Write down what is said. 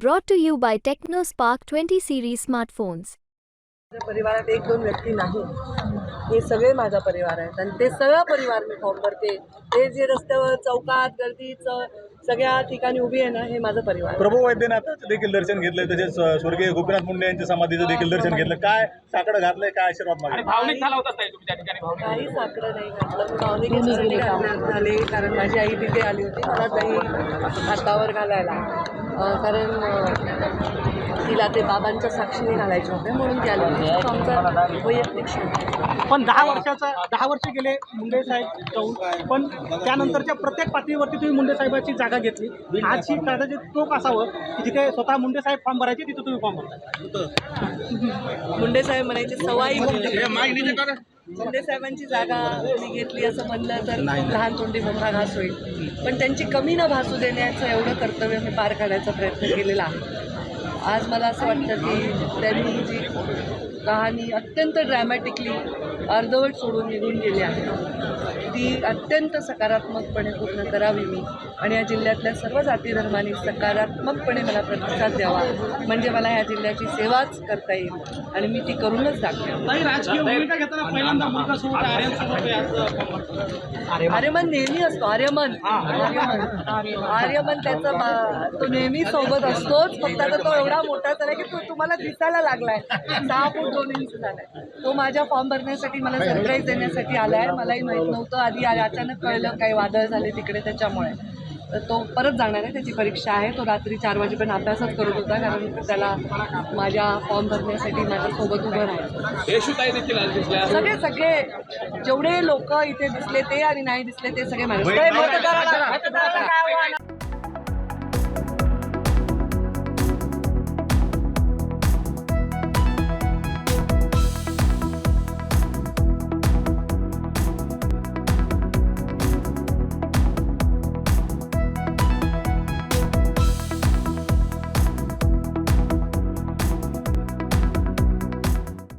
Brought to you by TechnoSpark 20 twenty series माझ्या परिवारात एक दोन व्यक्ती नाही हे सगळे माझा परिवार आहेत. आणि ते सगळं परिवार मी फॉर्म भरते हे जे रस्त्यावर चौकात गर्दीचं सगळ्या ठिकाणी उभी आहे ना हे माझं परिवार. प्रभू वैद्यनाथाचं देखील दर्शन घेतलंय तसेच स्वर्गीय गोपीनाथ मुंडे यांच्या समाधीचं देखील दर्शन घेतलं. काय साकडं घातलंय काय आशीर्वाद मागले? भावनिक झाला होता ताई तुम्ही त्या ठिकाणी भावनिक. काही साकडं नाही घातलं. भावनिक झाले कारण माझी आई तिथे आली होती. मला दही हातावर घालायला. कारण तिला ते बाबांच्या साक्षीने घालायचे होते म्हणून ती आली होती. तो आमचा वैयक्तिक शोध. पण दहा वर्षाचा दहा वर्ष गेले मुंडे साहेब जाऊन पण त्यानंतरच्या प्रत्येक पातळीवरती तुम्ही मुंडे साहेबाची जागा घेतली. आज ही कदाचित टोक असावं की जिथे स्वतः मुंडे साहेब फॉर्म भरायचे तिथे तुम्ही फॉर्म भरता. मुंडे साहेब म्हणायचे सवाई मुंडे. मुंडे साहेबांची जागा मी घेतली असं म्हणलं तर लहान तोंडी मोठा घास होईल. पण त्यांची कमी न भासू देण्याचं एवढं कर्तव्य मी पार काढायचा प्रयत्न केलेला आहे. आज मला असं वाटतं की त्यांनी जी कहाणी अत्यंत ड्रॅमॅटिकली अर्धवट सोडून निघून गेली आहे ती अत्यंत सकारात्मकपणे पूर्ण करावी मी आणि या जिल्ह्यातल्या सर्व जाती धर्मांनी सकारात्मकपणे मला प्रतिसाद द्यावा म्हणजे मला ह्या जिल्ह्याची सेवाच करता येईल आणि मी ती करूनच दाखवेन. आर्यमन. नेहमी असतो आर्यमन. आर्यमन. आर्यमन त्याचा बा- तो नेहमी सोबत असतोच फक्त आता तो एवढा मोठा झाला की तो तुम्हाला दिसायला लागलाय. सहा फूट दोन इंच झालाय. तो माझ्या फॉर्म भरण्यासाठी मला सरप्राईज देण्यासाठी आलाय. मलाही माहीत नव्हतं. आधी अचानक कळलं काही वादळ झाले तिकडे त्याच्यामुळे. तर तो परत जाणार आहे. त्याची परीक्षा आहे. तो रात्री चार वाजेपर्यंत अभ्यासच करत होता कारण त्याला माझ्या फॉर्म भरण्यासाठी माझ्यासोबत उभं दिसल्या सगळे सगळे जेवढे लोक इथे दिसले ते आणि नाही दिसले ते सगळे माझ्या